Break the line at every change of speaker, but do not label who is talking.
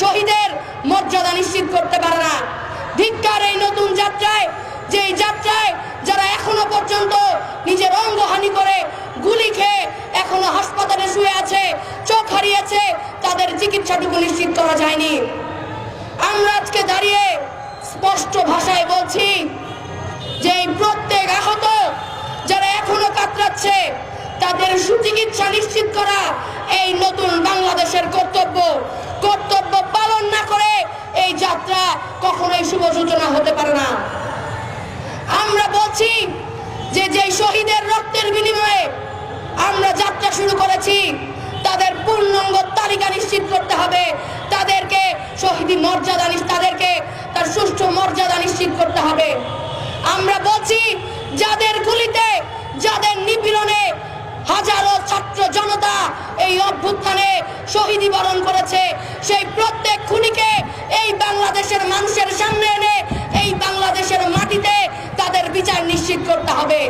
শহীদের মর্যাদা নিশ্চিত করতে পারে না। ধিক্কার এই নতুন যাত্রায় যে যাত্রায় যারা এখনও পর্যন্ত নিজের অঙ্গহানি করে গুলি খেয়ে এখনও হাসপাতালে শুয়ে আছে, চোখ হারিয়েছে, তাদের চিকিৎসাটুকু নিশ্চিত করা যায়নি। আমরা আজকে দাঁড়িয়ে স্পষ্ট ভাষায় বলছি যে প্রত্যেক আহত যারা এখনও কাতরাচ্ছে, তাদের সুচিকিৎসা নিশ্চিত করা এই নতুন বাংলাদেশের কর্তব্য কর্তব্য পালন না করে এই যাত্রা কখনোই শুভ সূচনা হতে পারে না। আমরা বলছি যে যে শহীদের রক্তের বিনিময়ে আমরা যাত্রা শুরু করেছি, তাদের পূর্ণাঙ্গ তালিকা নিশ্চিত করতে হবে। তাদেরকে শহীদি মর্যাদা তাদেরকে তার সুষ্ঠু মর্যাদা নিশ্চিত করতে হবে। আমরা বলছি যাদের গুলিতে, যাদের নিপীড়নে হাজারো ছাত্র জনতা এই অভ্যুত্থানে শহীদি বরণ করেছে বাংলাদেশের মানুষের সামনে এনে এই বাংলাদেশের মাটিতে তাদের বিচার নিশ্চিত করতে হবে।